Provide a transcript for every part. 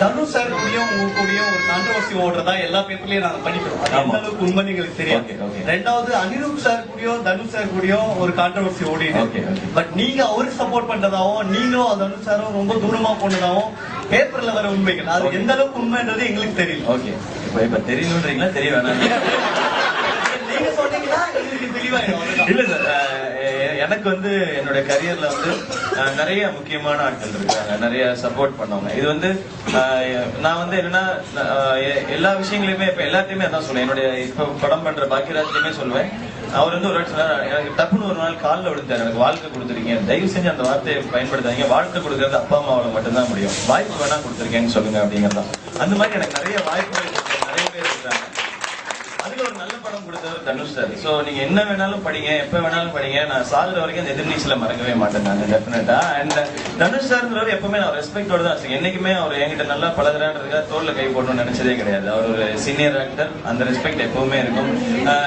Dhanush sir கூடயும் உங்க கூடயும் ஒரு கான்ட்ரவர்சி ஓடுறதா எல்லா பேப்பர்லயும் நாங்க படிக்கிறோம் அது எந்த. அளவுக்கு உண்மைன்னு எங்களுக்கு தெரியும். ரெண்டாவது அனிருத் சார் கூடயும் தனுஷ் சார் கூடயும் ஒரு கான்ட்ரவர்சி ஓடிடு Okay, okay. பட் நீங்க அவருக்கு சப்போர்ட் பண்றதாவும் நீங்களும் தனுஷ் சாரும் ரொம்ப தூரமா போனதாவும் பேப்பர்ல வர உண்மைகள் அது. எந்த அளவுக்கு உண்மைன்றது எங்களுக்கு தெரியல ஓகே இப்ப இப்ப தெரியணுன்றீங்களா தெரிய வேணாம் நீங்க சொன்னீங்கன்னா எங்களுக்கு தெளிவாயிடும். இல்ல சார் எனக்கு வந்து என்னோட கரியர்ல வந்து நிறைய முக்கியமான ஆட்கள் இருக்காங்க. நிறைய சப்போர்ட் பண்ணவங்க. இது வந்து நான் வந்து என்னன்னா எ- எல்லா விஷயங்களையுமே இப்ப எல்லாத்தையுமே அதான் சொல்லுவேன் என்னுடைய இப்ப படம் பண்ற பாக்கியராஜ்லயுமே சொல்லுவேன் அவர் வந்து ஒரு வாட்டி சொன்னார் எனக்கு டப்புன்னு ஒரு நாள் காலில் விழுந்தார் எனக்கு வாழ்க்கை கொடுத்துருக்கீங்க. தயவு செஞ்சு அந்த வார்த்தையை பயன்படுத்தாதீங்க. வாழ்க்கை கொடுக்கறது அப்பா அம்மாவோட மட்டும்தான் முடியும். வாய்ப்பு வேணா கொடுத்துருக்கேன்னு சொல்லுங்க அப்படிங்கிறதான். அந்த மாதிரி எனக்கு நிறைய வாய்ப்புகள் நிறைய பேர் இருக்காங்க. ஒரு நல்ல படம் கொடுத்தவர் தனுஷ் சார். சோ நீங்க என்ன வேணாலும் படிங்க எப்ப வேணாலும் படிங்க. நான் சாகுற வரைக்கும் அந்த எதிர்நீச்சல மறக்கவே மாட்டேன் நான் டெஃபினட்டா அண்ட் தனுஷ் சார்ன்றவர் எப்பவுமே நான் ரெஸ்பெக்டோட தான் வச்சிருக்கேன். என்னைக்குமே அவர் என்கிட்ட நல்லா பழகுறான்றதுக்காக தோல்ல கை போடணும்னு நினைச்சதே கிடையாது. அவர் ஒரு சீனியர் ஆக்டர் அந்த ரெஸ்பெக்ட் எப்பவுமே இருக்கும்.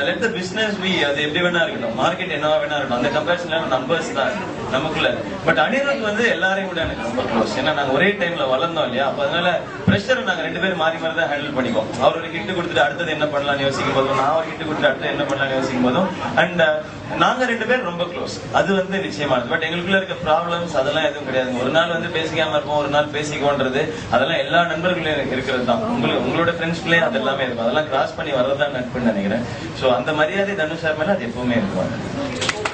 லெட் த பிசினஸ் பி அது எப்படி வேணா இருக்கட்டும். மார்க்கெட் என்னவா வேணா இருக்கட்டும். அந்த கம்பேரிசன்ல நம்பர்ஸ் தான் நமக்குள்ள. பட் அனிருத் வந்து எல்லாரையும் கூட எனக்கு ரொம்ப க்ளோஸ் ஏன்னா நாங்க ஒரே டைம்ல வளர்ந்தோம் இல்லையா? அப்ப அதனால ப்ரெஷர் நாங்க ரெண்டு பேரும் மாறி மாறி தான் ஹேண்டில் பண்ணிக்கோம் அவர் ஒரு ஹிட் கொடுத்துட்டு அடுத்தது என்ன பண்ணலாம்னு யோசிக்கும் போது நான் ஒரு ஹிட் கொடுத்துட்டு அடுத்தது என்ன பண்ணாங்க யோசிக்கும் போதும் அண்ட் uh, நாங்க ரெண்டு பேரும் ரொம்ப க்ளோஸ் அது வந்து நிச்சயமானது பட் எங்களுக்குள்ள இருக்க ப்ராப்ளம்ஸ் அதெல்லாம் எதுவும் கிடையாது ஒரு நாள் வந்து பேசிக்காம இருப்போம் ஒரு நாள் பேசிக்கோன்றது அதெல்லாம் எல்லா நண்பர்களையும் இருக்கிறது தான் உங்களுக்கு உங்களோட ஃப்ரெண்ட்ஸ்குள்ளேயும் அது எல்லாமே இருக்கும். அதெல்லாம் கிராஸ் பண்ணி வர்றதுதான் நட்புன்னு நினைக்கிறேன். ஸோ அந்த மரியாதை தனுஷா மேல அது எப்பவுமே இருக்கும்.